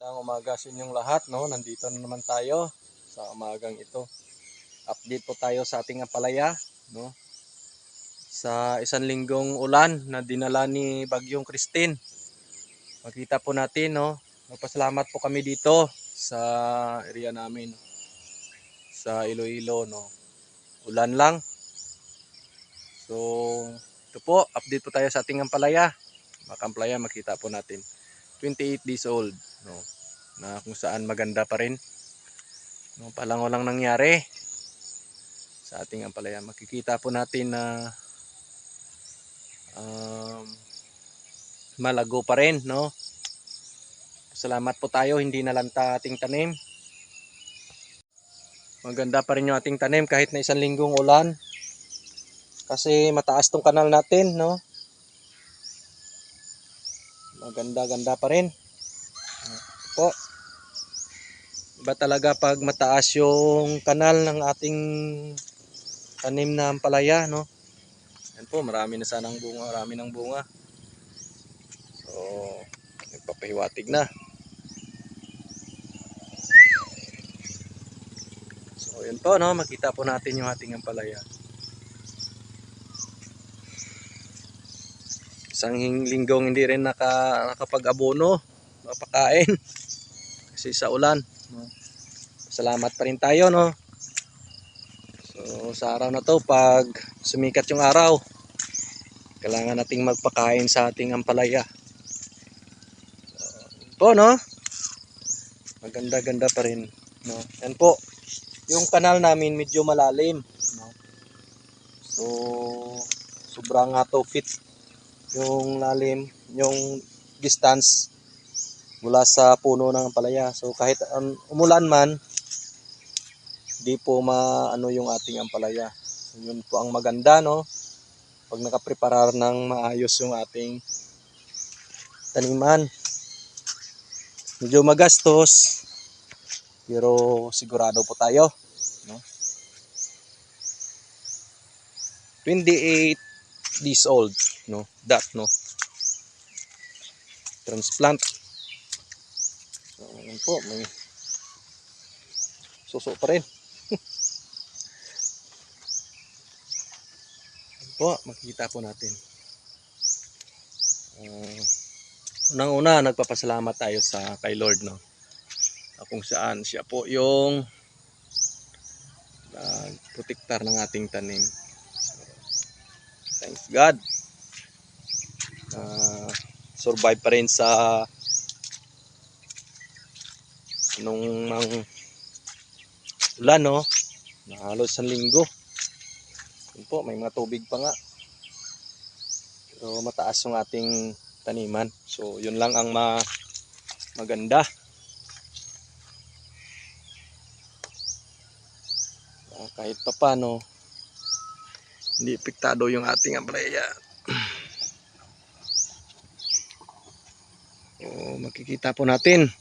Magandang umaga sa inyong lahat, no? Nandito na naman tayo sa umagang ito. Update po tayo sa ating apalaya, no? Sa isang linggong ulan na dinala ni Bagyong Christine. Makita po natin, no? Magpasalamat po kami dito sa area namin. Sa Iloilo, no? Ulan lang. So, ito po, update po tayo sa ating ampalaya. Makampalaya, makita po natin. 28 days old no na kung saan maganda pa rin. No palang walang nangyari. Sa ating ampalaya makikita po natin na um, malago pa rin no? Salamat po tayo hindi nalanta ating tanim. Maganda pa rin yung ating tanim kahit na isang linggong ulan. Kasi mataas tong kanal natin no? Maganda-ganda pa rin. Po. Iba talaga pag mataas yung kanal ng ating tanim na ampalaya, no? Yan po, marami na sanang bunga, marami ng bunga. So, nagpapahiwatig na. So, yun po, no? Makita po natin yung ating ampalaya. isang linggong hindi rin naka, nakapag-abono, mapakain kasi sa ulan. No? Salamat pa rin tayo, no? So, sa araw na to, pag sumikat yung araw, kailangan nating magpakain sa ating ampalaya. So, po, no? Maganda-ganda pa rin, no? Yan po. Yung kanal namin medyo malalim, no? So, sobrang nga 2 feet yung lalim, yung distance mula sa puno ng ampalaya. So kahit um, umulan man, di po maano yung ating ampalaya. So, yun po ang maganda no. Pag nakapreparar ng maayos yung ating taniman. Medyo magastos, pero sigurado po tayo. No? 28 days old no that no transplant so po may suso pa rin. Yun po makikita po natin. Uh, unang una nagpapasalamat tayo sa kay Lord no? Ah, kung saan siya po yung nagprotektar ng ating tanim. Thanks God. Uh, survive pa rin sa nung mang ulan no? Na halos isang linggo. Yun po may mga tubig pa nga. Pero mataas yung ating taniman. So yun lang ang ma maganda. Ah, kahit pa paano hindi epektado yung ating ampalaya O, makikita po natin.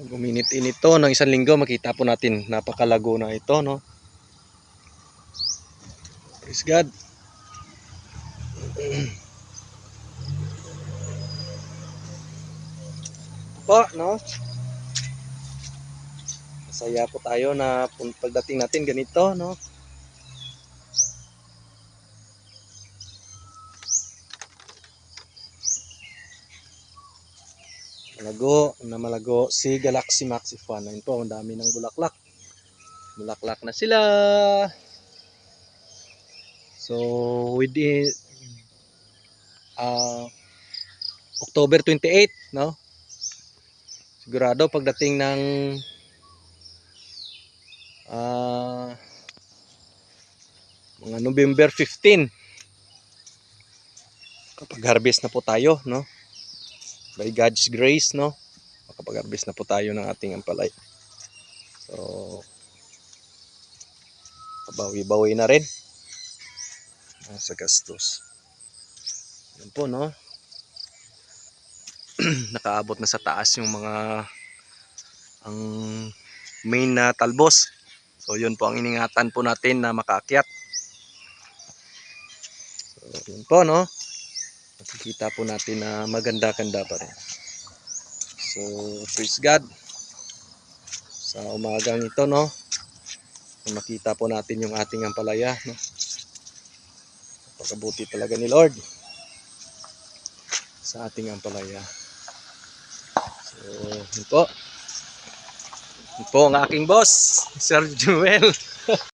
Pag uminit-init to ng isang linggo, makita po natin napakalago na ito, no? Praise God. po, no? Masaya po tayo na pagdating natin ganito, no? Malago, na malago si Galaxy Maxi Fan. Ayun po, ang dami ng bulaklak. Bulaklak na sila. So, within uh, October 28, no? Sigurado pagdating ng ah mga November 15 kapag harvest na po tayo, no? By God's grace, no? Makapag-harvest na po tayo ng ating ampalay. So, kabawi-bawi na rin ah, sa gastos. Yan po, no? Nakaabot na sa taas yung mga ang main na talbos. So, yun po ang iningatan po natin na makaakyat. So, yun po, no? Makikita po natin na maganda-ganda pa rin. So, praise God. Sa umagang ito, no? Makita po natin yung ating ampalaya, no? Pagkabuti talaga ni Lord sa ating ampalaya. So, yun po. Yun po ang aking boss, Sir Joel.